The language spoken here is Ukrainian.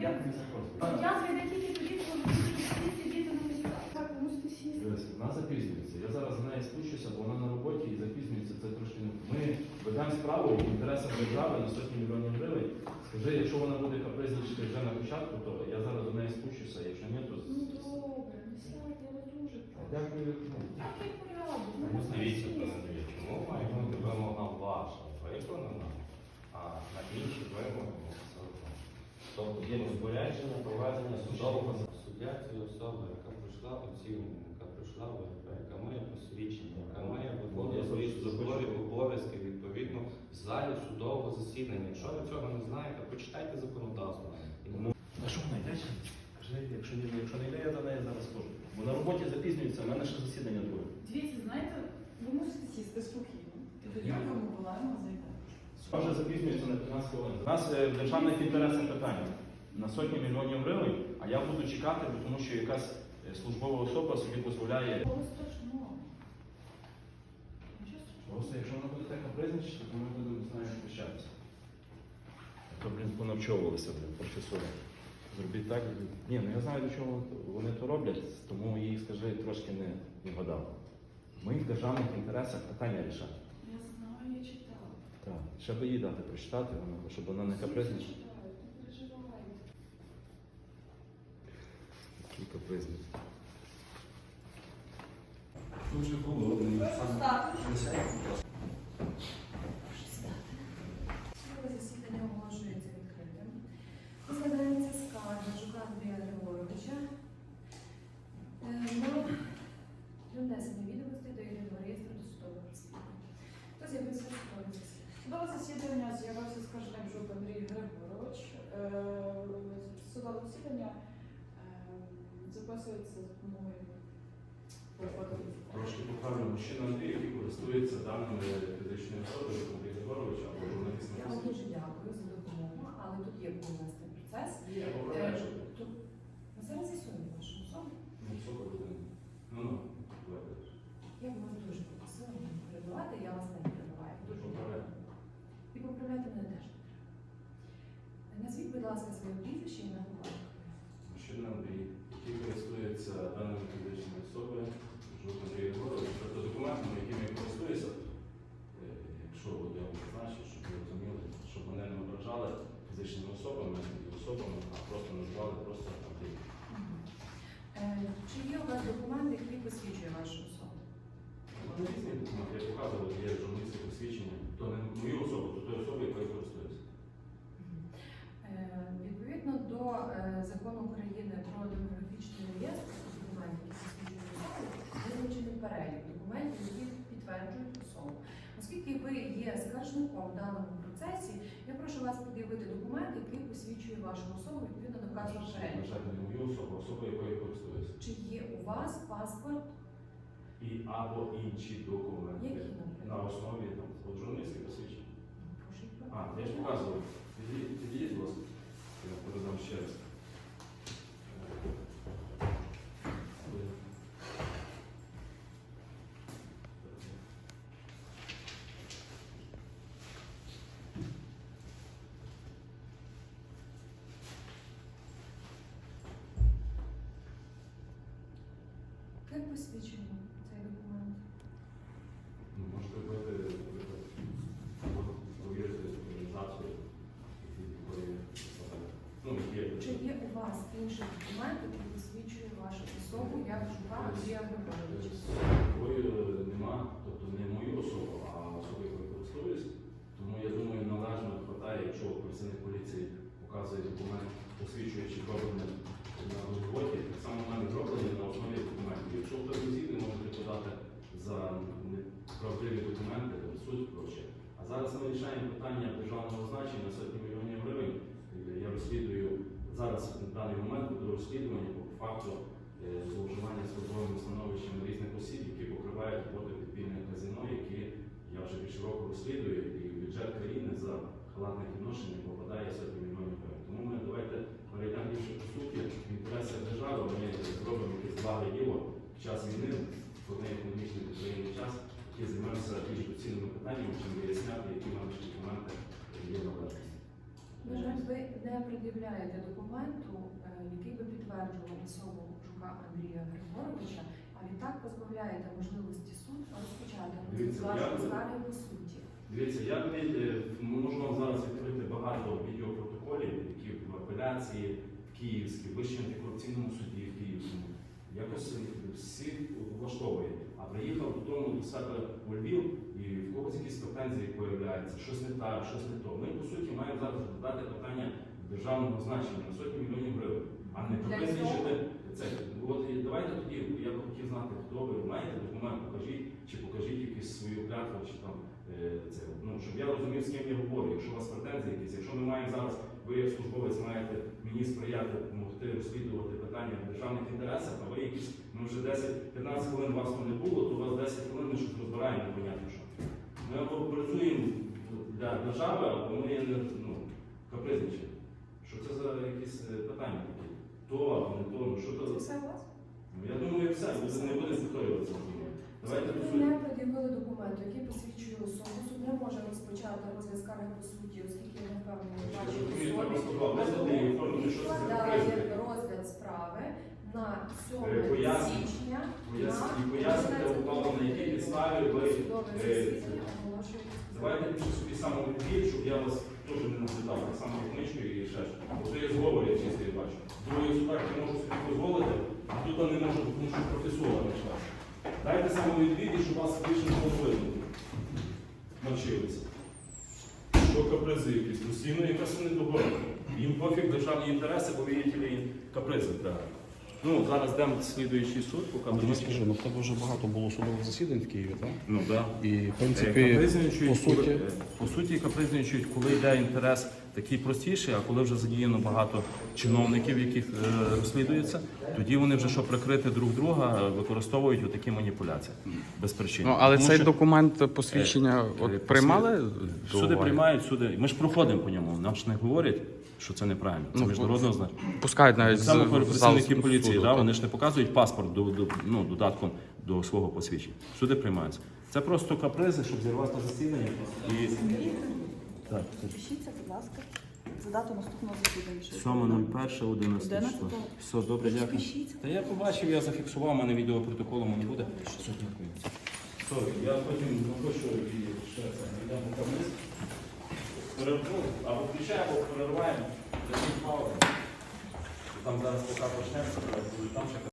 Не? Я зайде тільки тоді, коли всі сидіти на місцях. Так, Вона запізнюється. Я зараз за нею спущуся, бо вона на роботі і запізнюється. Це трошки не. Ми ведемо справу в інтересах держави на сотні мільйонів гривень. Скажи, якщо вона буде капризничати вже на початку, то я зараз до неї спущуся. Якщо ні, то Ну добре, не сядьте, я вас дуже прошу. дякую. Порядок? Ну, Ну, Дивіться, пане Андрій, чому має ваша виконана, а на інші вимоги абсолютно. Тобто є розпорядження проведення судового суддя цієї особи, яка пройшла оцінку, яка пройшла ВРП, яка має посвідчення, яка має виконувати свої службові обов'язки відповідно в залі судового засідання. Якщо ви цього не знаєте, почитайте законодавство. А що вона йде? Якщо не якщо не йде, я за нею зараз скажу. Бо на роботі запізнюється, в мене ще засідання друге. Дивіться, знаєте, ви мусите сісти спокійно. Тоді ми вимовляємо зайде. Вона вже запізнюється на 15 хвилин. У нас е, в державних інтересах питання на сотні мільйонів гривень, а я буду чекати, бо тому що якась е, службова особа собі дозволяє. Просто якщо вона буде така капризничати, то ми будемо з нею прощатися. То, блін, понавчовувалися, блін, професори. Зробіть так. Ні, ну я знаю, до чого вони то роблять, тому їй, скажи, трошки не, не вгадав. Ми в державних інтересах питання рішаємо. Я знаю, я читала. Би їй дати прочитати, вона, щоб вона не переживайте. Який капризний. Дуже голодний. Судове засідання оголошується відкритим. Розглядається скарга Жука Андрія Григоровича е, на внесення відомостей до єдиного реєстру досудових розслідувань. Хто з'явився в судове засідання? Судове засідання з'явився скаржник Жук Андрій Григорович. Е, Судове засідання е, записується за допомогою Трошки поправлю, мужчина Андрій, який користується даними фізичної особи, Андрій Григорович або журналіст Я вам дуже дякую за допомогу, але тут є повністю процес. Є, поправляю. ми зараз з'ясуємо вашу особу. Ну, супер, людина. Ну, ну, давайте. Я б вас дуже попросила не перебивати, я вас не перебиваю. Дуже Поправляю. дякую. І поправляти мене теж. Назвіть, будь ласка, своє прізвище і на Мужчина Андрій, який користується даними фізичної особи, Жук Андрій Григорович, тобто документами, якими я користуюся, е, якщо от я вам зазначу, щоб ви розуміли, щоб мене не ображали фізичними особами і особами, а просто називали просто Андрій. Е, Чи є у вас документ, який посвідчує вашу особу? Вони різні документи, я показував, є журналістське посвідчення, то не мою особу, то тої особи, якою я користуюся. Е, Відповідно до е, закону України про демографічний реєстр документів, які посвідчують особу, визначений перелік документів, які підтверджують особу. Оскільки ви є скаржником в даному процесі, я прошу вас пред'явити документ, який посвідчує вашу особу жаль, не мою особу, особу, якою користуюся. Чи є у вас паспорт? І або інші документи Які, на основі там, от журналістське посвідчення. А, я ж показував. Підійдіть, будь ласка. Я передам ще раз. Як цей документ? Ну, Можете робити, наприклад, провірити організацію, якої ну, є. Чи є у вас інший документ, який посвідчує вашу особу як жука Андрія Григоровича? Такої е, нема, тобто не мою особу, а особу, якою користуюсь. Тому я думаю, належно хватає, якщо працівник поліції показує документ, посвідчуючи зроблене на роботі, так само в мене зроблені на основі документів. Якщо в телевізійні можете подати за неправдиві то суд. А зараз ми вирішаємо питання державного значення на сотні мільйонів гривень. Я розслідую зараз на даний момент буде розслідування по факту е, зловживання службовими становищами різних осіб, які покривають роботи підпільних казино, які я вже більше року розслідую, і бюджет країни за халатне відношення попадає сотні мільйонів гривень. Тому ми давайте перейдемо більше по суті в інтересах держави. Ми зробимо якесь благе діло в час війни, в економічний для країни час, які займемося доцільними питаннями, чим виясняти, які наші документи є належності. На жаль, ви не пред'являєте документу, е, який би підтверджував особу Жука Андрія Григоровича, а відтак позбавляєте можливості суд розпочати скарги по суті. Дивіться, я е, можу вам зараз відкрити багато відеопротоколів, які в апеляції в Київській, в Вищому антикорупційному суді в Київському. Якось всіх влаштовує. А приїхав додому до себе у Львів і в когось якісь претензії появляються, щось не так, щось не то. Ми, по суті, маємо зараз розглядати питання державного значення на сотні мільйонів гривень, а не припизничити це. От давайте тоді, я б хотів знати, хто ви маєте документ, покажіть, чи покажіть якусь свою клятву, чи там е, це, ну, щоб я розумів, з ким я говорю. Якщо у вас претензії якісь, якщо ми маємо зараз, ви як службовець маєте мені сприяти, допомогти розслідувати питання в державних інтересах, а ви якісь, ми вже 10-15 хвилин вас там не було, то у вас 10 хвилин ми щось розбираємо, непонятно що. Ми або працюємо для держави, або ми не ну, капризничаємо. Що це за якісь е, питання? То або не то, ну що Це то? все у вас? Ну, Я думаю, все, буде- не буде повторюватися. Давайте по Ви суті. не пред'явили документу, який посвідчує особу. Суд не може розпочати розгляд скарги по суті, оскільки не впевнений в вашій Розумію, треба особі. слова визнати і оформити, що це за Відкладає капризи. розгляд справи на Е, 7 поясніть. січня. І пояснити укладу, на якій підставі ви е. Давайте більше собі самовідвід, щоб я вас теж не наглядав, так само книжку і ще щось. Бо це є зговор, я чисто і бачу. Другої судах я можу собі дозволити, а тут я не можу, тому що професора не час. Дайте самовідвід, і щоб вас більше не було видно. Навчилися. Що капризи якісь, постійно якась недогода. Їм пофіг державні інтереси, бо видите, капризи треба. Ну, зараз йдемо слідуючий суд, поки Андрій, ми- скажи, ну в тебе вже багато було судових засідань в Києві, так? Ну, да. І в Е, принципі, по коли- суті- е, по суті, капризничують, коли йде інтерес такий простіший, а коли вже задіяно багато чиновників, яких е, розслідується, тоді вони вже щоб прикрити друг друга, е, використовують отакі маніпуляції без причин. Ну, але Тому цей що, документ посвідчення е, от посвід- приймали Суди приймають суди. Ми ж проходимо по ньому. Нам ж не говорять, що це неправильно. Це Ну, міжнародного значення. Пускають навіть з- зал працівники суду, поліції, да, так. вони ж не показують паспорт до, до, ну, додатком до свого посвідчення. Суди приймаються. Це просто капризи, щоб зірвати засідання. І... Так, Пишіться, будь ласка, за дату наступного засідання. що 7.01.11 число. 11. Все, добре, дякую. Пишіться. Та я побачив, я зафіксував, у мене відеопротоколу не буде. Все, дякую. Сорі, я потім напишу і ще це, йдемо по вниз. Перерву, або включаємо, або. Тоді пауза. Там зараз поки почнеться, там ще